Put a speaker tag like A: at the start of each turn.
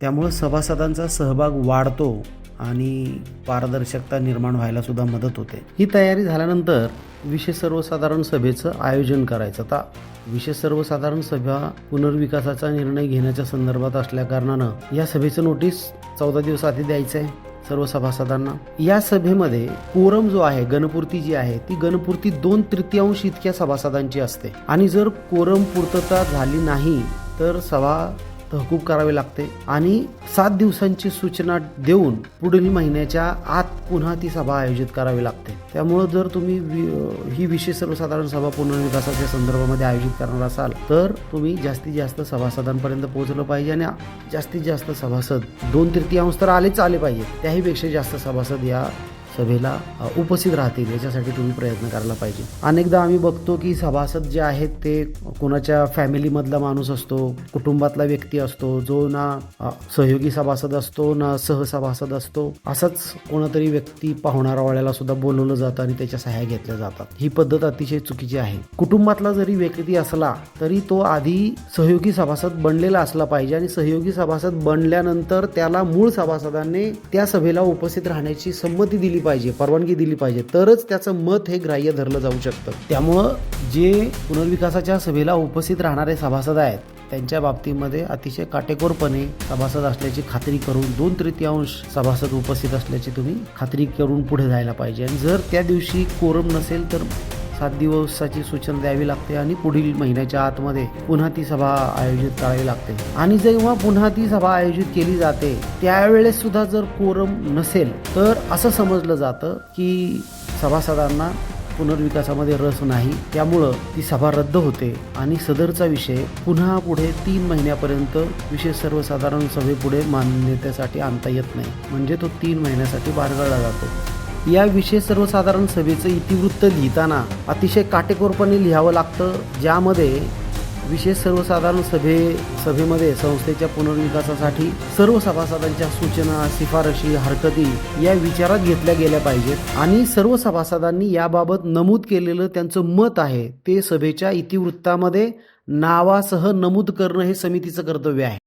A: त्यामुळं सभासदांचा सहभाग वाढतो आणि पारदर्शकता निर्माण व्हायला सुद्धा मदत होते. ही तयारी झाल्यानंतर विशेष सर्वसाधारण सभेचं आयोजन करायचं. आता विशेष सर्वसाधारण सभा पुनर्विकासाचा निर्णय घेण्याच्या संदर्भात असल्या कारणानं या सभेचं नोटीस चौदा दिवस आधी द्यायचं आहे सर्व सभासदांना या सभेमध्ये कोरम जो आहे गणपूर्ती जी आहे ती गणपूर्ती दोन तृतीयांश इतक्या सभासदांची असते. आणि जर कोरम पूर्तता झाली नाही तर सभा तहकूब करावी लागते. आणि सात दिवसांची सूचना देऊन पुढील महिन्याच्या आत पुन्हा ती सभा आयोजित करावी लागते. त्यामुळं जर तुम्ही वि- ही विशेष सर्वसाधारण सभा पुनर्विकासाच्या संदर्भामध्ये आयोजित करणार असाल तर तुम्ही जास्तीत जास्त सभासदांपर्यंत पोहोचलं पाहिजे आणि जास्तीत जास्त सभासद दोन तृतीयांश तर आलेच आले पाहिजे त्याहीपेक्षा जास्त सभासद या सभेला उपस्थित राहतील याच्यासाठी तुम्ही प्रयत्न करायला पाहिजे. अनेकदा आम्ही बघतो की सभासद जे आहेत ते कोणाच्या फॅमिलीमधला माणूस असतो कुटुंबातला व्यक्ती असतो जो ना सहयोगी सभासद असतो ना सहसभासद असतो असाच कोणातरी व्यक्ती पाहुणारावळ्याला सुद्धा बोलवलं जातं आणि त्याच्या सहाय्या घेतल्या जातात. ही पद्धत अतिशय चुकीची आहे. कुटुंबातला जरी व्यक्ती असला तरी तो आधी सहयोगी सभासद बनलेला असला पाहिजे आणि सहयोगी सभासद बनल्यानंतर त्याला मूळ सभासदांनी त्या सभेला उपस्थित राहण्याची संमती दिली पाहिजे परवानगी दिली पाहिजे तरच त्याचं मत हे ग्राह्य धरलं जाऊ शकतं. त्यामुळं जे पुनर्विकासाच्या सभेला उपस्थित राहणारे सभासद आहेत त्यांच्या बाबतीमध्ये अतिशय काटेकोरपणे सभासद असल्याची खात्री करून दोन तृतीयांश सभासद उपस्थित असल्याची तुम्ही खात्री करून पुढे जायला पाहिजे. आणि जर त्या दिवशी कोरम नसेल तर सात दिवसाची सूचना द्यावी लागते आणि पुढील महिन्याच्या आतमध्ये पुन्हा ती सभा आयोजित करावी लागते. आणि जेव्हा पुन्हा ती सभा आयोजित केली जाते त्यावेळेस सुद्धा जर कोरम नसेल तर असं समजलं जातं की सभासदांना पुनर्विकासामध्ये रस नाही. त्यामुळं ती सभा रद्द होते आणि सदरचा विषय पुन्हा पुढे तीन महिन्यापर्यंत विशेष सर्वसाधारण सभेपुढे मान्यतेसाठी आणता येत नाही. म्हणजे तो तीन महिन्यासाठी बारगळला जातो. या विशेष सर्वसाधारण सभेचं इतिवृत्त लिहिताना अतिशय काटेकोरपणे लिहावं लागतं ज्यामध्ये विशेष सर्वसाधारण सभे सभेमध्ये संस्थेच्या पुनर्विकासासाठी सर्व सभासदांच्या सूचना शिफारशी हरकती या विचारात घेतल्या गेल्या पाहिजेत आणि सर्व सभासदांनी याबाबत नमूद केलेलं त्यांचं मत आहे ते सभेच्या इतिवृत्तामध्ये नावासह नमूद करणं हे समितीचं कर्तव्य आहे.